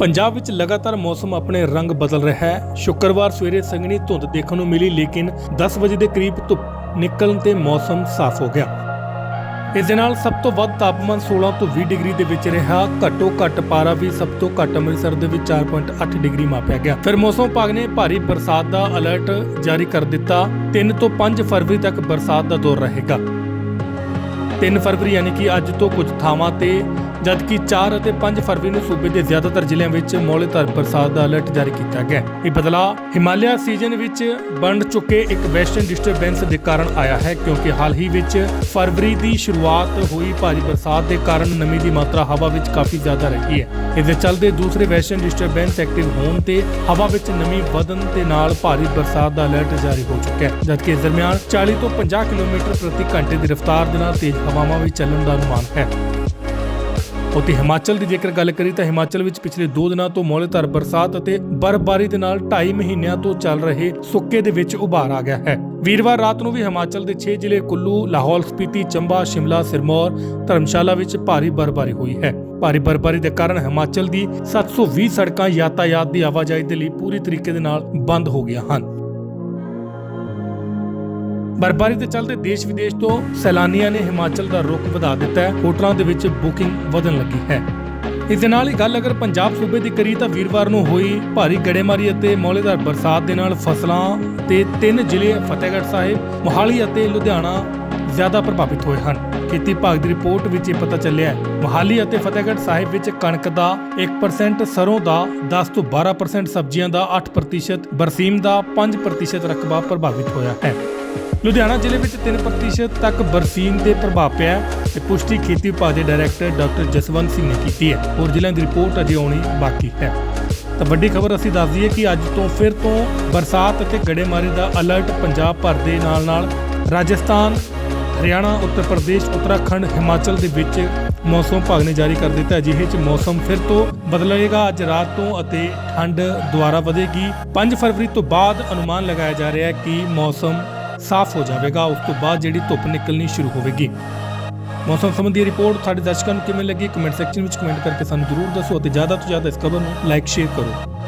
ਪੰਜਾਬ ਵਿੱਚ ਲਗਾਤਾਰ ਮੌਸਮ ਆਪਣੇ ਰੰਗ ਬਦਲ ਰਿਹਾ ਹੈ। ਸ਼ੁੱਕਰਵਾਰ ਸਵੇਰੇ ਸੰਘਣੀ ਧੁੰਦ ਦੇਖਣ ਨੂੰ ਮਿਲੀ, ਲੇਕਿਨ 10 ਵਜੇ ਦੇ ਕਰੀਬ ਧੁੱਪ ਨਿਕਲਣ ਤੇ ਮੌਸਮ ਸਾਫ਼ ਹੋ ਗਿਆ। ਇਸ ਦੇ ਨਾਲ ਸਭ ਤੋਂ ਵੱਧ ਤਾਪਮਾਨ 16 ਤੋਂ 20 ਡਿਗਰੀ ਦੇ ਵਿੱਚ ਰਿਹਾ। ਘੱਟੋ ਘੱਟ ਪਾਰਾ ਵੀ ਸਭ ਤੋਂ ਘੱਟ ਅੰਮ੍ਰਿਤਸਰ ਦੇ ਵਿੱਚ 4.8 ਡਿਗਰੀ ਮਾਪਿਆ ਗਿਆ। ਫਿਰ ਮੌਸਮ ਵਿਭਾਗ ਨੇ ਭਾਰੀ ਬਰਸਾਤ ਦਾ ਅਲਰਟ ਜਾਰੀ ਕਰ ਦਿੱਤਾ। 3 ਤੋਂ 5 ਫਰਵਰੀ ਤੱਕ ਬਰਸਾਤ ਦਾ ਦੌਰ ਰਹੇਗਾ। 3 ਫਰਵਰੀ ਯਾਨੀ ਕਿ ਅੱਜ ਤੋਂ ਕੁਝ ਥਾਵਾਂ ਤੇ ਜਦਕਿ 4 ਅਤੇ 5 ਫਰਵਰੀ ਨੂੰ ਸੂਬੇ ਦੇ ਜ਼ਿਆਦਾਤਰ ਜ਼ਿਲ੍ਹਿਆਂ ਵਿੱਚ ਮੌਲੇਧਾਰ ਬਰਸਾਤ ਦਾ ਅਲਰਟ ਜਾਰੀ ਕੀਤਾ ਗਿਆ। ਇਹ ਬਦਲਾਅ ਹਿਮਾਲਿਆ ਸੀਜ਼ਨ ਵਿੱਚ ਬਣ ਚੁੱਕੇ ਇੱਕ ਵੈਸਟਰਨ ਡਿਸਟਰਬੈਂਸ ਦੇ ਕਾਰਨ ਆਇਆ ਹੈ, ਕਿਉਂਕਿ ਹਾਲ ਹੀ ਵਿੱਚ ਫਰਵਰੀ ਦੀ ਸ਼ੁਰੂਆਤ ਹੋਈ ਭਾਰੀ ਬਰਸਾਤ ਦੇ ਕਾਰਨ ਨਮੀ ਦੀ ਮਾਤਰਾ ਹਵਾ ਵਿੱਚ ਕਾਫੀ ਜ਼ਿਆਦਾ ਰਹੀ ਹੈ। ਇਸ ਦੇ ਚੱਲਦੇ ਦੂਸਰੇ ਵੈਸਟਰਨ ਡਿਸਟਰਬੈਂਸ ਐਕਟਿਵ ਹੋਣ ਤੇ ਹਵਾ ਵਿੱਚ ਨਮੀ ਵਧਣ ਦੇ ਨਾਲ ਭਾਰੀ ਬਰਸਾਤ ਦਾ ਅਲਰਟ ਜਾਰੀ ਹੋ ਚੁੱਕਾ ਹੈ, ਜਦਕਿ ਇਸ ਦਰਮਿਆਨ 40 ਤੋਂ 50 ਕਿਲੋਮੀਟਰ ਪ੍ਰਤੀ ਘੰਟੇ ਦੀ ਰਫ਼ਤਾਰ ਦੇ ਨਾਲ ਤੇਜ਼ ਹਵਾਵਾਂ ਵੀ ਚੱਲਣ ਦਾ ਅਨੁਮਾਨ ਹੈ। ਉੱਥੇ ਹਿਮਾਚਲ ਦੀ ਜੇਕਰ ਗੱਲ ਕਰੀ ਤਾਂ ਹਿਮਾਚਲ ਵਿੱਚ ਪਿਛਲੇ 2 ਦਿਨਾਂ ਤੋਂ ਮੌਲੇਧਾਰ ਬਰਸਾਤ ਅਤੇ ਬਰਫ਼ਬਾਰੀ ਦੇ ਨਾਲ 2.5 ਮਹੀਨਿਆਂ ਤੋਂ ਚੱਲ ਰਹੇ ਸੁੱਕੇ ਦੇ ਵਿੱਚ ਉਭਾਰ ਆ ਗਿਆ ਹੈ। ਵੀਰਵਾਰ ਰਾਤ ਨੂੰ ਵੀ ਹਿਮਾਚਲ ਦੇ 6 ਜ਼ਿਲ੍ਹੇ ਕੁੱਲੂ, ਲਾਹੌਲ ਸਪੀਤੀ, ਚੰਬਾ, ਸ਼ਿਮਲਾ, ਸਿਰਮੌਰ ਧਰਮਸ਼ਾਲਾ ਵਿੱਚ ਭਾਰੀ ਬਰਫ਼ਬਾਰੀ ਹੋਈ ਹੈ। ਭਾਰੀ ਬਰਫ਼ਬਾਰੀ ਦੇ ਕਾਰਨ ਹਿਮਾਚਲ ਦੀ 720 ਸੜਕਾਂ ਯਾਤਾਯਾਤ ਦੀ ਆਵਾਜਾਈ ਦੇ ਲਈ ਪੂਰੀ ਤਰੀਕੇ ਦੇ ਨਾਲ ਬੰਦ ਹੋ ਗਈਆਂ ਹਨ। ਬਰਫ਼ਬਾਰੀ ਦੇ ਚੱਲਦੇ ਦੇਸ਼ ਵਿਦੇਸ਼ ਤੋਂ ਸੈਲਾਨੀਆਂ ਨੇ ਹਿਮਾਚਲ ਦਾ ਰੁਖ ਵਧਾ ਦਿੱਤਾ ਹੈ। ਹੋਟਲਾਂ ਦੇ ਵਿੱਚ ਬੁਕਿੰਗ ਵਧਣ ਲੱਗੀ ਹੈ। ਇਸ ਦੇ ਨਾਲ ਹੀ ਗੱਲ ਅਗਰ ਪੰਜਾਬ ਸੂਬੇ ਦੀ ਕਰੀ ਤਾਂ ਵੀਰਵਾਰ ਨੂੰ ਹੋਈ ਭਾਰੀ ਗੜੇਮਾਰੀ ਅਤੇ ਮੌਲੇਦਾਰ ਬਰਸਾਤ ਦੇ ਨਾਲ ਫਸਲਾਂ ਤੇ ਤਿੰਨ ਜ਼ਿਲ੍ਹੇ ਫਤਿਹਗੜ੍ਹ ਸਾਹਿਬ, ਮੋਹਾਲੀ ਅਤੇ ਲੁਧਿਆਣਾ ਜ਼ਿਆਦਾ ਪ੍ਰਭਾਵਿਤ ਹੋਏ ਹਨ। ਖੇਤੀ ਵਿਭਾਗ ਦੀ ਰਿਪੋਰਟ ਵਿੱਚ ਇਹ ਪਤਾ ਚੱਲਿਆ ਹੈ। ਮੋਹਾਲੀ ਅਤੇ ਫਤਿਹਗੜ੍ਹ ਸਾਹਿਬ ਵਿੱਚ ਕਣਕ ਦਾ 1% ਸਰੋਂ ਦਾ 10 ਤੋਂ 12% ਸਬਜ਼ੀਆਂ ਦਾ 8% ਬਰਸੀਮ ਦਾ 5% ਰਕਬਾ ਪ੍ਰਭਾਵਿਤ ਹੋਇਆ ਹੈ। ਲੁਧਿਆਣਾ ਜ਼ਿਲ੍ਹੇ ਵਿੱਚ 3% ਤੱਕ ਬਰਸੀਨ ਦੇ ਪ੍ਰਭਾਵ ਪਿਆ ਹੈ ਤੇ ਪੁਸ਼ਟੀ ਖੇਤੀ ਵਿਭਾਗ ਦੇ ਡਾਇਰੈਕਟਰ ਡਾਕਟਰ ਜਸਵੰਤ ਸਿੰਘ ਨੇ ਕੀਤੀ ਹੈ। ਹੋਰ ਜ਼ਿਲ੍ਹਿਆਂ ਦੀ ਰਿਪੋਰਟ ਅਜੇ ਆਉਣੀ ਬਾਕੀ ਹੈ। ਤਾਂ ਵੱਡੀ ਖਬਰ ਅਸੀਂ ਦੱਸ ਦਈਏ ਕਿ ਅੱਜ ਤੋਂ ਫਿਰ ਤੋਂ ਬਰਸਾਤ ਅਤੇ ਗੜੇਮਾਰੀ ਦਾ ਅਲਰਟ ਪੰਜਾਬ ਭਰ ਦੇ ਨਾਲ-ਨਾਲ ਰਾਜਸਥਾਨ, ਹਰਿਆਣਾ, ਉੱਤਰ ਪ੍ਰਦੇਸ਼, ਉੱਤਰਾਖੰਡ, ਹਿਮਾਚਲ ਦੇ ਵਿੱਚ ਮੌਸਮ ਵਿਭਾਗ ਨੇ ਜਾਰੀ ਕਰ ਦਿੱਤਾ ਹੈ, ਜਿਹੇ ਚ ਮੌਸਮ ਫਿਰ ਤੋਂ ਬਦਲੇਗਾ, ਅੱਜ ਰਾਤ ਤੋਂ ਅਤੇ ਠੰਡ ਦੁਆਰਾ ਵਧੇਗੀ। 5 ਫਰਵਰੀ ਤੋਂ ਬਾਅਦ ਅਨੁਮਾਨ ਲਗਾਇਆ ਜਾ ਰਿਹਾ ਹੈ ਕਿ ਮੌਸਮ ਸਾਫ਼ ਹੋ ਜਾਵੇਗਾ, ਉਸ ਤੋਂ ਬਾਅਦ ਜਿਹੜੀ ਧੁੱਪ ਨਿਕਲਣੀ ਸ਼ੁਰੂ ਹੋਵੇਗੀ। ਮੌਸਮ ਸੰਬੰਧੀ ਰਿਪੋਰਟ ਸਾਡੇ ਦਰਸ਼ਕਾਂ ਨੂੰ ਕਿਵੇਂ ਲੱਗੀ? ਕਮੈਂਟ ਸੈਕਸ਼ਨ ਵਿੱਚ ਕਮੈਂਟ ਕਰਕੇ ਸਾਨੂੰ ਜ਼ਰੂਰ ਦੱਸੋ ਅਤੇ ਜ਼ਿਆਦਾ ਤੋਂ ਜ਼ਿਆਦਾ ਇਸ ਖਬਰ ਨੂੰ ਲਾਈਕ ਸ਼ੇਅਰ ਕਰੋ।